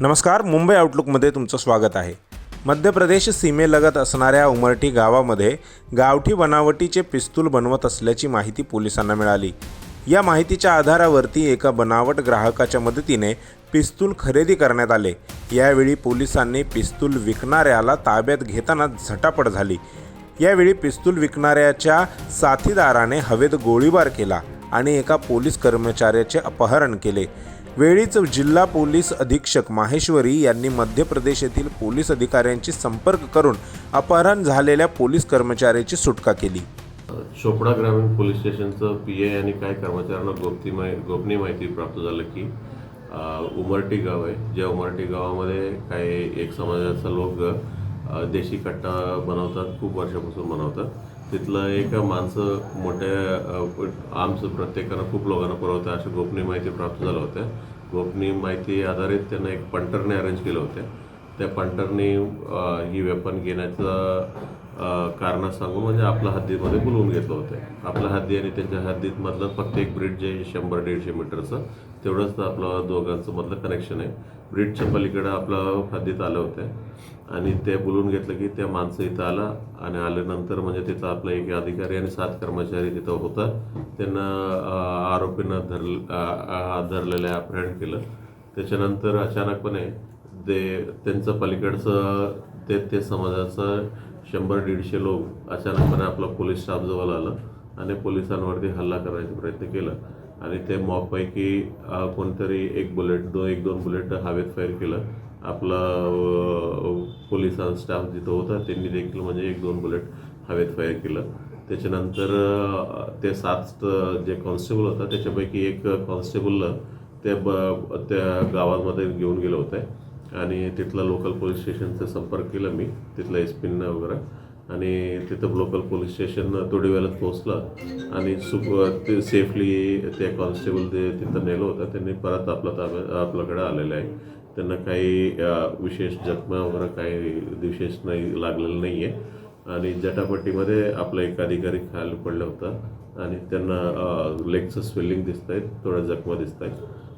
नमस्कार मुंबई आउटलुकमध्ये तुमचं स्वागत आहे. मध्य प्रदेश सीमेलगत असणाऱ्या उमरठी गावामध्ये गावठी बनावटीचे पिस्तूल बनवत असल्याची माहिती पोलिसांना मिळाली. या माहितीच्या आधारावरती एका बनावट ग्राहकाच्या मदतीने पिस्तूल खरेदी करण्यात आले. यावेळी पोलिसांनी पिस्तूल विकणाऱ्याला ताब्यात घेताना झटापट झाली. यावेळी पिस्तूल विकणाऱ्याच्या साथीदाराने हवेत गोळीबार केला आणि एका पोलीस कर्मचाऱ्याचे अपहरण केले. वेळीच जिल्हा पोलीस अधीक्षक माहेश्वरी यांनी मध्य प्रदेश येथील पोलीस अधिकाऱ्यांशी संपर्क करून अपहरण झालेल्या पोलीस कर्मचाऱ्याची सुटका केली. चोपडा ग्रामीण पोलीस स्टेशनचं पी ए आणि काही कर्मचाऱ्यांना गोपनी माहि गोपनीय माहिती प्राप्त झालं की उमरटी गाव आहे. ज्या उमरटी गावामध्ये काही एक समाजाचा लोक देशी कट्टा बनवतात खूप वर्षापासून बनवतात. तिथलं एक माणसं मोठ्या आमचं प्रत्येकानं खूप लोकांना पुरवतं अशी गोपनीय माहिती प्राप्त झाल्या होत्या गोपनीय माहिती आधारित त्यांना एक पंटरने अरेंज केलं होतं. त्या पंटरने ही वेपन घेण्याचं कारण सांगून म्हणजे आपल्या हद्दीमध्ये बोलवून घेतलं होतं. आपल्या हद्दी आणि त्यांच्या हद्दीत मधलं फक्त एक ब्रिज आहे शंभर दीडशे मीटरचं. तेवढंच तर आपलं दोघांचं मधलं कनेक्शन आहे. ब्रिजच्या पलीकडं आपलं हद्दीत आलं होतं. आणि ते बोलून घेतलं की त्या माणसं इथं आला आणि आल्यानंतर म्हणजे तिथं आपला एक अधिकारी आणि सात कर्मचारी तिथं होता. त्यांना आरोपींना धर धरलेलं अपहरण केलं. त्याच्यानंतर अचानकपणे ते त्यांचं पलीकडचं ते ते समाजाचं शंभर दीडशे लोक अचानकपणे आपला पोलीस स्टाफ जवळ आलं आणि पोलिसांवरती हल्ला करायचा प्रयत्न केला. आणि ते मॉपपैकी कोणतरी एक बुलेट दोन एक दोन बुलेट हवेत फायर केलं. आपला पोलिसां स्टाफ जिथं होता त्यांनी देखील म्हणजे एक दोन बुलेट हवेत फायर केलं. त्याच्यानंतर ते सात जे कॉन्स्टेबल होता त्याच्यापैकी एक कॉन्स्टेबलला ते ब त्या गावामध्ये घेऊन गेलं होतं. आणि तिथलं लोकल पोलीस स्टेशनचा संपर्क केला मी तिथलं एस पीनं वगैरे. आणि तिथं लोकल पोलीस स्टेशन थोडी पोहोचलं. आणि सुप ते सेफली ते कॉन्स्टेबल ते तिथं नेलं होतं त्यांनी परत आपला ताब्या आपल्याकडे आलेलं आहे. त्यांना काही विशेष जखमा वगैरे काही विशेष नाही लागलेलं नाही आहे आणि जटापट्टीमध्ये आपला एक अधिकारी खाली पडला होता. आणि त्यांना लेगचं स्वेलिंग दिसत आहेत थोड्या जखमा दिसत आहेत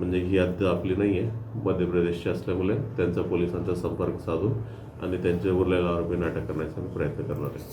म्हणजे ही हद्द आपली नाही आहे मध्य प्रदेशची असल्यामुळे त्यांचा पोलिसांचा संपर्क साधून आणि त्यांच्या उरलेल्या आरोपींना अटक करण्याचा प्रयत्न करणार आहे.